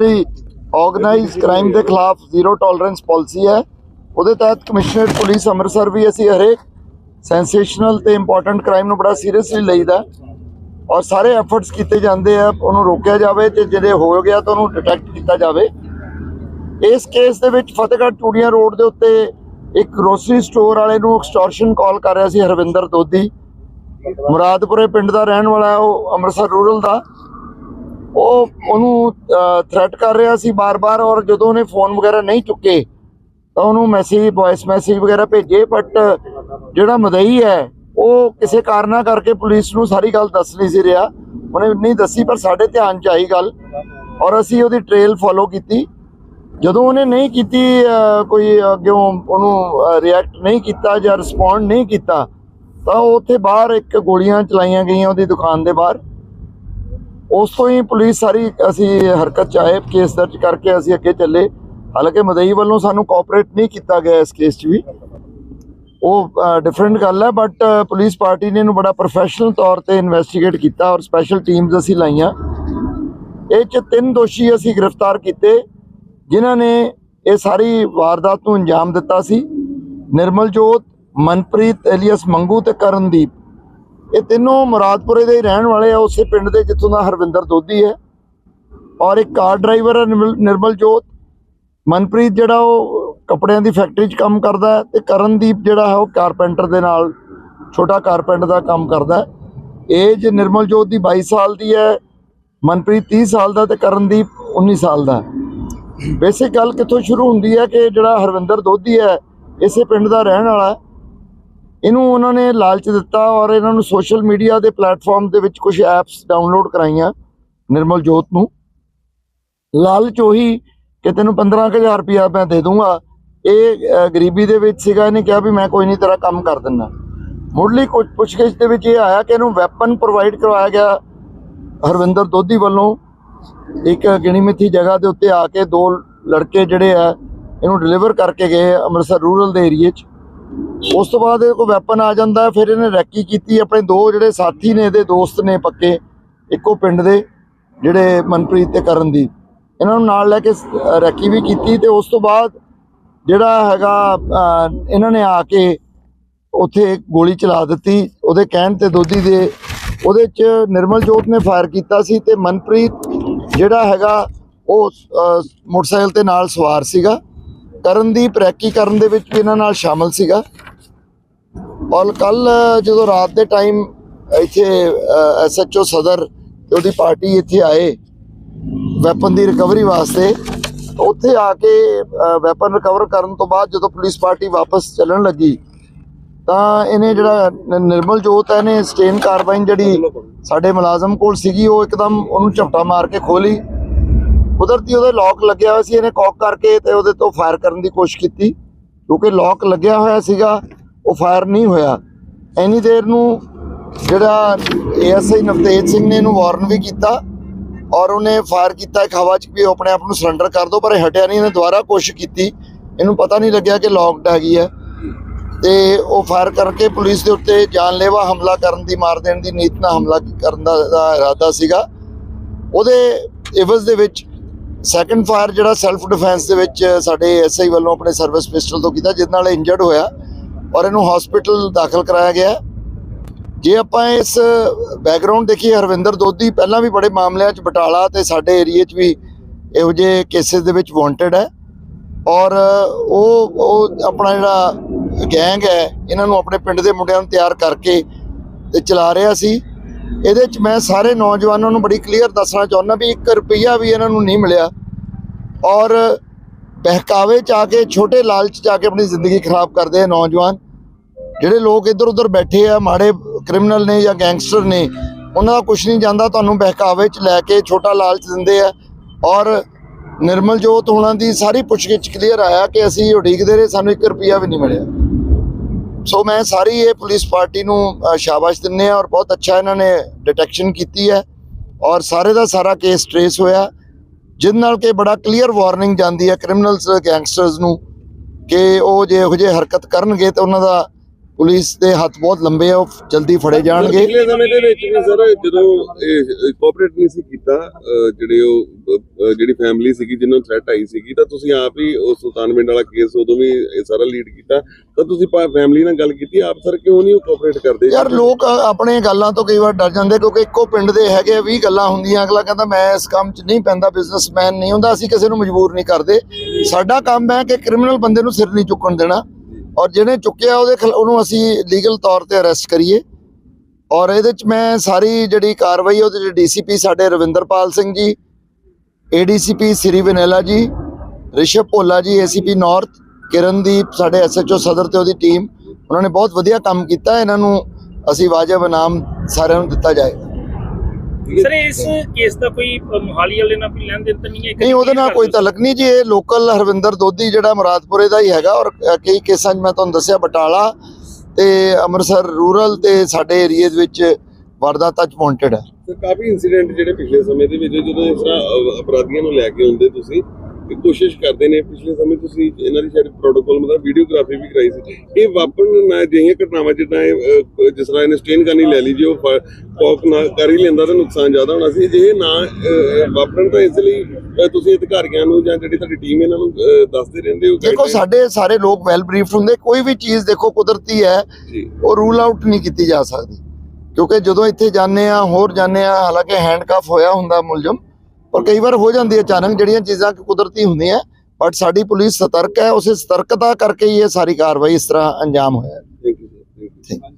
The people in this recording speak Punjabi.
ਦੀ ਆਰਗੇਨਾਈਜ਼ਡ ਕ੍ਰਾਈਮ ਦੇ ਖਿਲਾਫ ਜ਼ੀਰੋ ਟੋਲਰੈਂਸ ਪਾਲਿਸੀ ਹੈ। ਉਹਦੇ ਤਹਿਤ ਕਮਿਸ਼ਨਰੇਟ ਪੁਲਿਸ ਅੰਮ੍ਰਿਤਸਰ ਵੀ ਅਸੀਂ ਹਰੇਕ ਸੈਂਸੇਸ਼ਨਲ ਤੇ ਇੰਪੋਰਟੈਂਟ ਕ੍ਰਾਈਮ ਨੂੰ ਬੜਾ ਸੀਰੀਅਸਲੀ ਲਈਦਾ ਔਰ ਸਾਰੇ ਐਫਰਟਸ ਕੀਤੇ ਜਾਂਦੇ ਆ ਉਹਨੂੰ ਰੋਕਿਆ ਜਾਵੇ ਤੇ ਜਿਹੜੇ ਹੋ ਗਿਆ ਤਾਂ ਉਹਨੂੰ ਡਿਟੈਕਟ ਕੀਤਾ ਜਾਵੇ। ਇਸ ਕੇਸ ਦੇ ਵਿੱਚ ਫਤਿਹਗੜ੍ਹ ਚੂੜੀਆਂ ਰੋਡ ਦੇ ਉੱਤੇ ਇੱਕ ਗਰੋਸਰੀ ਸਟੋਰ ਵਾਲੇ ਨੂੰ ਐਕਸਟੋਰਸ਼ਨ ਕਾਲ ਕਰ ਰਿਹਾ ਸੀ ਹਰਵਿੰਦਰ ਦੋਦੀ ਮੁਰਾਦਪੁਰੇ ਪਿੰਡ ਦਾ ਰਹਿਣ ਵਾਲਾ ਉਹ ਅੰਮ੍ਰਿਤਸਰ ਰੂਰਲ ਦਾ। ਉਹ ਉਹਨੂੰ ਥ੍ਰੈਟ ਕਰ ਰਿਹਾ ਸੀ ਬਾਰ-ਬਾਰ ਔਰ ਜਦੋਂ ਉਹਨੇ ਫੋਨ ਵਗੈਰਾ ਨਹੀਂ ਚੁੱਕੇ, ਤਾਂ ਉਹਨੂੰ ਮੈਸੇਜ ਵੌਇਸ ਮੈਸੇਜ ਵਗੈਰਾ ਭੇਜੇ ਬਟ ਜਿਹੜਾ ਮਦਈ ਹੈ, ਉਹ ਕਿਸੇ ਕਾਰਨਾ ਕਰਕੇ ਪੁਲਿਸ ਨੂੰ ਸਾਰੀ ਗੱਲ ਦੱਸ ਨਹੀਂ ਸੀ ਰਿਹਾ। ਉਹਨੇ ਨਹੀਂ ਦੱਸੀ, ਪਰ ਸਾਡੇ ਧਿਆਨ 'ਚ ਆਈ ਗੱਲ ਔਰ ਅਸੀਂ ਉਹਦੀ ਟ੍ਰੇਲ ਫੋਲੋ ਕੀਤੀ। ਜਦੋਂ ਉਹਨੇ ਨਹੀਂ ਕੀਤੀ ਕੋਈ ਅੱਗਿਓਂ ਉਹਨੂੰ ਰਿਐਕਟ ਨਹੀਂ ਕੀਤਾ ਜਾਂ ਰਿਸਪੌਂਡ ਨਹੀਂ ਕੀਤਾ, ਤਾਂ ਉਹ ਉੱਥੇ ਬਾਹਰ ਇੱਕ ਗੋਲੀਆਂ ਚਲਾਈਆਂ ਗਈਆਂ ਉਹਦੀ ਦੁਕਾਨ ਦੇ ਬਾਹਰ। ਉਸ ਤੋਂ ਹੀ ਪੁਲਿਸ ਸਾਰੀ ਅਸੀਂ ਹਰਕਤ ਚ ਆਏ, ਕੇਸ ਦਰਜ ਕਰਕੇ ਅਸੀਂ ਅੱਗੇ ਚੱਲੇ। ਹਾਲਾਂਕਿ ਮਦਈ ਵੱਲੋਂ ਸਾਨੂੰ ਕੋਆਪਰੇਟ ਨਹੀਂ ਕੀਤਾ ਗਿਆ ਇਸ ਕੇਸ 'ਚ ਵੀ। ਉਹ ਡਿਫਰੈਂਟ ਗੱਲ ਹੈ ਬਟ ਪੁਲਿਸ ਪਾਰਟੀ ਨੇ ਇਹਨੂੰ ਬੜਾ ਪ੍ਰੋਫੈਸ਼ਨਲ ਤੌਰ ਤੇ ਇਨਵੈਸਟੀਗੇਟ ਕੀਤਾ ਔਰ ਸਪੈਸ਼ਲ ਟੀਮਸ ਅਸੀਂ ਲਾਈਆਂ। ਇਹ ਚ ਤਿੰਨ ਦੋਸ਼ੀ ਅਸੀਂ ਗ੍ਰਿਫਤਾਰ ਕੀਤੇ, ਜਿਨ੍ਹਾਂ ਨੇ ਇਹ ਸਾਰੀ ਵਾਰਦਾਤ ਨੂੰ ਅੰਜਾਮ ਦਿੱਤਾ ਸੀ। ਨਿਰਮਲਜੋਤ, ਮਨਪ੍ਰੀਤ, ਐਲੀਅਸ ਮੰਗੂ ਤੇ ਕਰਨਦੀਪ। ਇਹ ਤਿੰਨੋਂ ਮੁਰਾਦਪੁਰੇ ਦੇ ਹੀ ਰਹਿਣ ਵਾਲੇ ਆ, ਉਸੇ ਪਿੰਡ ਦੇ ਜਿੱਥੋਂ ਦਾ ਹਰਵਿੰਦਰ ਦੋਧੀ ਹੈ। ਔਰ ਇੱਕ ਕਾਰ ਡਰਾਈਵਰ ਹੈ ਨਿਰਮਲ- ਨਿਰਮਲ ਜੋਤ ਮਨਪ੍ਰੀਤ ਜਿਹੜਾ ਉਹ ਕੱਪੜਿਆਂ ਦੀ ਫੈਕਟਰੀ 'ਚ ਕੰਮ ਕਰਦਾ ਹੈ ਤੇ ਕਰਨਦੀਪ ਜਿਹੜਾ ਹੈ ਉਹ ਕਾਰਪੈਂਟਰ ਦੇ ਨਾਲ ਛੋਟਾ ਕਾਰਪੈਂਟ ਦਾ ਕੰਮ ਕਰਦਾ ਏਜ ਨਿਰਮਲ ਜੋਤ ਦੀ 22 ਸਾਲ ਦੀ ਹੈ, ਮਨਪ੍ਰੀਤ 30 ਸਾਲ ਦਾ ਤੇ ਕਰਨਦੀਪ 19 ਸਾਲ ਦਾ। ਬੇਸਿਕ ਗੱਲ ਕਿੱਥੋਂ ਸ਼ੁਰੂ ਹੁੰਦੀ ਹੈ ਕਿ ਜਿਹੜਾ ਹਰਵਿੰਦਰ ਦੋਧੀ ਹੈ, ਇਸੇ ਪਿੰਡ ਦਾ ਰਹਿਣ ਵਾਲਾ ਇਹਨੂੰ ਉਹਨਾਂ ਨੇ ਲਾਲਚ ਦਿੱਤਾ ਔਰ ਇਹਨਾਂ ਨੂੰ ਸੋਸ਼ਲ ਮੀਡੀਆ ਦੇ ਪਲੇਟਫਾਰਮ ਦੇ ਵਿੱਚ ਕੁਝ ਐਪਸ ਡਾਊਨਲੋਡ ਕਰਾਈਆਂ ਨਿਰਮਲ ਜੋਤ ਨੂੰ। ਲਾਲਚ ਉਹੀ ਕਿ ਤੈਨੂੰ 15000 ਰੁਪਇਆ ਮੈਂ ਦੇ ਦੂੰਗਾ। ਇਹ ਗਰੀਬੀ ਦੇ ਵਿੱਚ ਸੀਗਾ, ਇਹਨੇ ਕਿਹਾ ਵੀ ਮੈਂ ਕੋਈ ਨਹੀਂ, ਤੇਰਾ ਕੰਮ ਕਰ ਦਿੰਦਾ। ਮੁੱਢਲੀ ਕੁਝ ਪੁੱਛਗਿੱਛ ਦੇ ਵਿੱਚ ਇਹ ਆਇਆ ਕਿ ਇਹਨੂੰ ਵੈਪਨ ਪ੍ਰੋਵਾਈਡ ਕਰਵਾਇਆ ਗਿਆ ਹਰਵਿੰਦਰ ਦੋਧੀ ਵੱਲੋਂ। ਇੱਕ ਗਿਣੀ ਮਿੱਥੀ ਜਗ੍ਹਾ ਦੇ ਉੱਤੇ ਆ ਕੇ ਦੋ ਲੜਕੇ ਜਿਹੜੇ ਆ, ਇਹਨੂੰ ਡਿਲੀਵਰ ਕਰਕੇ ਗਏ ਅੰਮ੍ਰਿਤਸਰ ਰੂਰਲ ਦੇ ਏਰੀਏ 'ਚ। ਉਸ ਤੋਂ ਬਾਅਦ ਇਹ ਕੋਈ ਵੈਪਨ ਆ ਜਾਂਦਾ, ਫਿਰ ਇਹਨੇ ਰੈਕੀ ਕੀਤੀ, ਆਪਣੇ ਦੋ ਜਿਹੜੇ ਸਾਥੀ ਨੇ, ਇਹਦੇ ਦੋਸਤ ਨੇ ਪੱਕੇ, ਇੱਕੋ ਪਿੰਡ ਦੇ, ਜਿਹੜੇ ਮਨਪ੍ਰੀਤ ਤੇ ਕਰਨਦੀਪ। ਇਹਨਾਂ ਨੂੰ ਨਾਲ ਲੈ ਕੇ ਰੈਕੀ ਵੀ ਕੀਤੀ ਤੇ ਉਸ ਤੋਂ ਬਾਅਦ ਜਿਹੜਾ ਹੈਗਾ ਇਹਨਾਂ ਨੇ ਆ ਕੇ ਉੱਥੇ ਗੋਲੀ ਚਲਾ ਦਿੱਤੀ, ਉਹਦੇ ਕਹਿਣ ਤੇ ਦੋਦੀ ਦੇ, ਉਹਦੇ ਚ ਨਿਰਮਲ ਜੋਤ ਨੇ ਫਾਇਰ ਕੀਤਾ ਸੀ ਤੇ ਮਨਪ੍ਰੀਤ ਜਿਹੜਾ ਹੈਗਾ, ਉਹ ਮੋਟਰਸਾਈਕਲ ਤੇ ਨਾਲ ਸਵਾਰ ਸੀਗਾ। ਕਰਨਦੀਪ ਰੈਕੀ ਕਰਨ ਦੇ ਵਿੱਚ ਵੀ ਇਹਨਾਂ ਨਾਲ ਸ਼ਾਮਲ ਸੀਗਾ। ਔਰ ਕੱਲ ਜਦੋਂ ਰਾਤ ਦੇ ਟਾਈਮ ਇੱਥੇ ਐਸਐਚਓ ਸਦਰ ਤੇ ਉਹਦੀ ਪਾਰਟੀ ਇੱਥੇ ਆਏ ਵੈਪਨ ਦੀ ਰਿਕਵਰੀ ਵਾਸਤੇ, ਉੱਥੇ ਆ ਕੇ ਵੈਪਨ ਰਿਕਵਰ ਕਰਨ ਤੋਂ ਬਾਅਦ ਜਦੋਂ ਪੁਲਿਸ ਪਾਰਟੀ ਵਾਪਸ ਚੱਲਣ ਲੱਗੀ, ਤਾਂ ਇਹਨੇ ਜਿਹੜਾ ਨਿਰਮਲ ਜੋਤ ਹੈ ਨੇ ਸਟੇਨ ਕਾਰਬਾਈਨ ਜਿਹੜੀ ਸਾਡੇ ਮੁਲਾਜ਼ਮ ਕੋਲ ਸੀਗੀ, ਉਹ ਇੱਕਦਮ ਉਹਨੂੰ ਝਪਟਾ ਮਾਰ ਕੇ ਖੋਲੀ ਕੁਦਰਤੀ ਉਹਦੇ ਲੋਕ ਲੱਗਿਆ ਹੋਇਆ ਸੀ, ਇਹਨੇ ਕੌਕ ਕਰਕੇ ਤੇ ਉਹਦੇ ਤੋਂ ਫਾਇਰ ਕਰਨ ਦੀ ਕੋਸ਼ਿਸ਼ ਕੀਤੀ। ਕਿਉਂਕਿ ਲੋਕ ਲੱਗਿਆ ਹੋਇਆ ਸੀਗਾ, ਉਹ ਫਾਇਰ ਨਹੀਂ ਹੋਇਆ। ਐਨੀ ਦੇਰ ਨੂੰ ਜਿਹੜਾ ਏਐਸਆਈ ਨਵਤੇਜ ਸਿੰਘ ਨੇ ਇਹਨੂੰ ਵਾਰਨ ਵੀ ਕੀਤਾ ਔਰ ਉਹਨੇ ਫਾਇਰ ਕੀਤਾ ਇੱਕ ਹਵਾ 'ਚ ਵੀ ਉਹ ਆਪਣੇ ਆਪ ਨੂੰ ਸਰੈਂਡਰ ਕਰ ਦੋ, ਪਰ ਇਹ ਹਟਿਆ ਨਹੀਂ, ਇਹਨੇ ਦੁਬਾਰਾ ਕੋਸ਼ਿਸ਼ ਕੀਤੀ। ਇਹਨੂੰ ਪਤਾ ਨਹੀਂ ਲੱਗਿਆ ਕਿ ਲੌਕਡ ਹੈਗੀ ਹੈ। ਤੇ ਉਹ ਫਾਇਰ ਕਰਕੇ ਪੁਲਿਸ ਦੇ ਉੱਤੇ ਜਾਨਲੇਵਾ ਹਮਲਾ ਕਰਨ ਦੀ, ਮਾਰ ਦੇਣ ਦੀ ਨੀਤ ਨਾਲ ਹਮਲਾ ਕਰਨ ਦਾ ਇਰਾਦਾ ਸੀਗਾ। ਉਹਦੇ ਇਵਜ਼ ਦੇ ਵਿੱਚ ਸੈਕੰਡ ਫਾਇਰ ਜਿਹੜਾ ਸੈਲਫ ਡਿਫੈਂਸ ਦੇ ਵਿੱਚ ਸਾਡੇ ਐਸਆਈ ਵੱਲੋਂ ਆਪਣੇ ਸਰਵਿਸ ਪਿਸਟਲ ਤੋਂ ਕੀਤਾ ਜਿਸ ਨਾਲ ਇੰਜਰਡ ਹੋਇਆ ਔਰ ਇਹਨੂੰ ਹਸਪੀਟਲ ਦਾਖਲ ਕਰਾਇਆ ਗਿਆ। ਜੇ ਆਪਾਂ ਇਸ ਬੈਕਗ੍ਰਾਉਂਡ ਦੇਖੀਏ, ਹਰਵਿੰਦਰ ਦੋਦੀ ਪਹਿਲਾਂ ਵੀ ਬੜੇ ਮਾਮਲਿਆਂ 'ਚ ਬਟਾਲਾ ਤੇ ਸਾਡੇ ਏਰੀਏ 'ਚ ਵੀ ਇਹੋ ਜਿਹੇ ਕੇਸਿਸ ਦੇ ਵਿੱਚ ਵਾਂਟਡ ਹੈ। ਔਰ ਉਹ ਉਹ ਆਪਣਾ ਜਿਹੜਾ ਗੈਂਗ ਹੈ, ਇਹਨਾਂ ਨੂੰ ਆਪਣੇ ਪਿੰਡ ਦੇ ਮੁੰਡਿਆਂ ਨੂੰ ਤਿਆਰ ਕਰਕੇ ਤੇ ਚਲਾ ਰਿਹਾ ਸੀ। ਇਹਦੇ 'ਚ ਮੈਂ ਸਾਰੇ ਨੌਜਵਾਨਾਂ ਨੂੰ ਬੜੀ ਕਲੀਅਰ ਦੱਸਣਾ ਚਾਹੁੰਦਾ ਵੀ 1 ਰੁਪਈਆ ਵੀ ਇਹਨਾਂ ਨੂੰ ਨਹੀਂ ਮਿਲਿਆ। ਔਰ ਬਹਿਕਾਵੇ 'ਚ ਆ ਕੇ, ਛੋਟੇ ਲਾਲਚ 'ਚ ਆ ਕੇ ਆਪਣੀ ਜ਼ਿੰਦਗੀ ਖਰਾਬ ਕਰਦੇ ਆ ਨੌਜਵਾਨ। ਜਿਹੜੇ ਲੋਕ ਇੱਧਰ ਉੱਧਰ ਬੈਠੇ ਆ, ਮਾੜੇ ਕ੍ਰਿਮੀਨਲ ਨੇ ਜਾਂ ਗੈਂਗਸਟਰ ਨੇ, ਉਹਨਾਂ ਦਾ ਕੁਝ ਨਹੀਂ ਜਾਂਦਾ, ਤੁਹਾਨੂੰ ਬਹਿਕਾਵੇ 'ਚ ਲੈ ਕੇ ਛੋਟਾ ਲਾਲਚ ਦਿੰਦੇ ਆ। ਔਰ ਨਿਰਮਲ ਜੋਤ ਹੋਣਾ ਦੀ ਸਾਰੀ ਪੁੱਛਗਿੱਛ ਕਲੀਅਰ ਆਇਆ ਕਿ ਅਸੀਂ ਉਡੀਕਦੇ ਰਹੇ, ਸਾਨੂੰ 1 ਰੁਪਿਆ ਵੀ ਨਹੀਂ ਮਿਲਿਆ। ਸੋ ਮੈਂ ਸਾਰੀ ਇਹ ਪੁਲਿਸ ਪਾਰਟੀ ਨੂੰ ਸ਼ਾਬਾਸ਼ ਦਿੰਨੇ ਆ ਔਰ ਬਹੁਤ ਅੱਛਾ ਇਹਨਾਂ ਨੇ ਡਿਟੈਕਸ਼ਨ ਕੀਤੀ ਹੈ ਔਰ ਸਾਰੇ ਦਾ ਸਾਰਾ ਕੇਸ ਟ੍ਰੇਸ ਹੋਇਆ। ਜਿਹਦੇ ਨਾਲ ਕਿ ਬੜਾ ਕਲੀਅਰ ਵਾਰਨਿੰਗ ਜਾਂਦੀ ਹੈ ਕ੍ਰਿਮੀਨਲਸ ਗੈਂਗਸਟਰਸ ਨੂੰ ਕਿ ਉਹ ਜੇ ਇਹੋ ਜਿਹੇ ਹਰਕਤ ਕਰਨਗੇ ਤਾਂ ਉਹਨਾਂ ਦਾ ਪੁਲਿਸ ਦੇ ਹੱਥ ਬਹੁਤ ਲੰਬੇ ਆ, ਉਹ ਜਲਦੀ ਫੜੇ ਜਾਣਗੇ। ਪਿਛਲੇ ਸਮੇਂ ਦੇ ਵਿੱਚ ਵੀ ਸਰ ਜਦੋਂ ਕੋਆਪਰੇਟ ਨਹੀਂ ਸੀ ਕੀਤਾ ਜਿਹੜੇ ਉਹ ਜਿਹੜੀ ਫੈਮਿਲੀ ਸੀਗੀ ਜਿਨ੍ਹਾਂ ਨੂੰ ਥ੍ਰੈਟ ਆਈ ਸੀਗੀ, ਤਾਂ ਤੁਸੀਂ ਆਪ ਹੀ ਉਹ ਸੁਲਤਾਨਵਿੰਡ ਵਾਲਾ ਕੇਸ ਉਦੋਂ ਵੀ ਇਹ ਸਾਰਾ ਲੀਡ ਕੀਤਾ। ਤਾਂ ਤੁਸੀਂ ਫੈਮਿਲੀ ਨਾਲ ਗੱਲ ਕੀਤੀ, ਆਪ ਸਰ ਕਿਉਂ ਨਹੀਂ ਉਹ ਕੋਆਪਰੇਟ ਕਰਦੇ? ਯਾਰ, ਲੋਕ ਆਪਣੇ ਗੱਲਾਂ ਤੋਂ ਕਈ ਵਾਰ ਡਰ ਜਾਂਦੇ, ਕਿਉਂਕਿ ਇੱਕੋ ਪਿੰਡ ਦੇ ਹੈਗੇ 20 ਗੱਲਾਂ ਹੁੰਦੀਆਂ, ਅਗਲਾ ਕਹਿੰਦਾ, ਮੈਂ ਇਸ ਕੰਮ 'ਚ ਨਹੀਂ ਪੈਂਦਾ ਬਿਜ਼ਨਸਮੈਨ ਨਹੀਂ ਹੁੰਦਾ, ਅਸੀਂ ਕਿਸੇ ਨੂੰ ਮਜਬੂਰ ਨਹੀਂ ਕਰਦੇ। ਸਾਡਾ ਕੰਮ ਹੈ ਕਿ ਕ੍ਰਿਮੀਨਲ ਬੰਦੇ ਨੂੰ ਸਿਰ ਨਹੀਂ ਚੁੱਕਣ ਦੇਣਾ। ਔਰ ਜਿਹਨੇ ਚੁੱਕਿਆ, ਉਹਦੇ ਉਹਨੂੰ ਅਸੀਂ ਲੀਗਲ ਤੌਰ ਤੇ ਅਰੈਸਟ ਕਰੀਏ। ਔਰ ਇਹਦੇ 'ਚ ਮੈਂ ਸਾਰੀ ਜਿਹੜੀ ਕਾਰਵਾਈ ਉਹਦੇ 'ਚ ਡੀਸੀਪੀ ਸਾਡੇ ਰਵਿੰਦਰਪਾਲ ਸਿੰਘ ਜੀ ਏਡੀਸੀਪੀ ਸ੍ਰੀ ਵਿਨੇਲਾ ਜੀ ਰਿਸ਼ਵ ਭੋਲਾ ਜੀ ਏਸੀਪੀ ਨਾਰਥ ਕਿਰਨਦੀਪ ਸਾਡੇ ਐਸਐਚਓ ਸਦਰ ਤੇ ਉਹਦੀ ਟੀਮ ਉਹਨਾਂ ਨੇ ਬਹੁਤ ਵਧੀਆ ਕੰਮ ਕੀਤਾ ਇਹਨਾਂ ਨੂੰ ਅਸੀਂ ਵਾਜਬ ਇਨਾਮ ਸਾਰਿਆਂ ਨੂੰ ਦਿੱਤਾ ਜਾਏਗਾ ਸਰ ਇਸ ਕੇਸ ਦਾ ਕੋਈ ਮੋਹਾਲੀ ਵਾਲੇ ਨਾਲ ਕੋਈ ਲੈਣ ਦੇਣ ਤਾਂ ਨਹੀਂ ਹੈ? ਨਹੀਂ ਉਹਦੇ ਨਾਲ ਕੋਈ ਤਲਕ ਨਹੀਂ ਜੀ ਇਹ ਲੋਕਲ ਹਰਵਿੰਦਰ ਦੋਦੀ ਜਿਹੜਾ ਮੁਰਾਦਪੁਰੇ ਦਾ ਹੀ ਹੈਗਾ ਔਰ ਕਈ ਕੇਸਾਂ 'ਚ ਮੈਂ ਤੁਹਾਨੂੰ ਦੱਸਿਆ ਬਟਾਲਾ ਤੇ ਅੰਮ੍ਰਿਤਸਰ ਰੂਰਲ ਤੇ ਸਾਡੇ ਏਰੀਏ ਦੇ ਵਿੱਚ ਵਾਰਦਾਤਾਂ 'ਚ ਵਾਂਟਡ ਹੈ। ਸਰ ਕਾਫੀ ਇਨਸੀਡੈਂਟ ਜਿਹੜੇ ਪਿਛਲੇ ਸਮੇਂ ਦੇ ਵਿੱਚ ਜਦੋਂ ਇਸ ਤਰ੍ਹਾਂ ਅ, ਅਪਰਾਧੀਆਂ ਨੂੰ ਲੈ ਕੇ ਆਉਂਦੇ ਤੁਸੀਂ ਇਹ ਕੋਸ਼ਿਸ਼ ਕਰਦੇ ਨੇ ਪਿਛਲੇ ਸਮੇਂ ਤੁਸੀਂ ਇਹਨਾਂ ਦੀ ਸ਼ਾਇਦ ਪ੍ਰੋਟੋਕਾਲ ਮਤਲਬ ਵੀਡੀਓਗ੍ਰਾਫੀ ਵੀ ਕਰਾਈ ਸੀ। ਇਹ ਵਾਪਰਨ ਨਾ ਜਿਹੀਆਂ ਘਟਨਾਵਾਂ ਜਿੱਦਾਂ ਇਹ, ਅ, ਜਿਸ ਤਰ੍ਹਾਂ ਇਹਨੇ ਸਟੇਨ ਕਰਨੀ ਲੈ ਲਈ ਜੇ ਉਹ ਪੌਕ ਨਾ ਕਰ ਹੀ ਲੈਂਦਾ ਤਾਂ ਨੁਕਸਾਨ ਜ਼ਿਆਦਾ ਹੋਣਾ ਸੀ। ਜੇ ਇਹ ਨਾ ਅ, ਵਾਪਰਨ ਤਾਂ ਇਸ ਲਈ ਅ, ਤੁਸੀਂ ਅਧਿਕਾਰੀਆਂ ਨੂੰ ਜਾਂ ਜਿਹੜੀ ਤੁਹਾਡੀ ਟੀਮ ਇਹਨਾਂ ਨੂੰ ਅ, ਦੱਸਦੇ ਰਹਿੰਦੇ ਹੋ ਦੇਖੋ guidelines? ਸਾਡੇ ਸਾਰੇ ਲੋਕ ਵੈਲ ਬਰੀਫਡ ਹੁੰਦੇ ਕੋਈ ਵੀ ਚੀਜ਼ ਦੇਖੋ ਕੁਦਰਤੀ ਹੈ ਜੀ। ਉਹ ਰੂਲ ਆਊਟ ਨਹੀਂ ਕੀਤੀ ਜਾ ਸਕਦੀ। ਕਿਉਂਕਿ ਜਦੋਂ ਇੱਥੇ ਜਾਂਦੇ ਆ ਹੋਰ ਜਾਂਦੇ ਆ ਹਾਲਾਂਕਿ ਹੈਂਡਕਫ ਹੋਇਆ ਹੁੰਦਾ ਮੁਲਜ਼ਮ ਪਰ ਕਈ ਵਾਰ ਹੋ ਜਾਂਦੀ ਹੈ ਅਚਾਨਕ ਜਿਹੜੀਆਂ ਚੀਜ਼ਾਂ ਕੁਦਰਤੀ ਹੁੰਦੀਆਂ ਬਟ ਸਾਡੀ ਪੁਲਿਸ ਸਤਰਕ ਹੈ ਉਸੇ ਸਤਰਕਤਾ ਕਰਕੇ ਹੀ ਇਹ ਸਾਰੀ ਕਾਰਵਾਈ ਇਸ ਤਰ੍ਹਾਂ ਅੰਜਾਮ ਹੋਇਆ। ਹੈ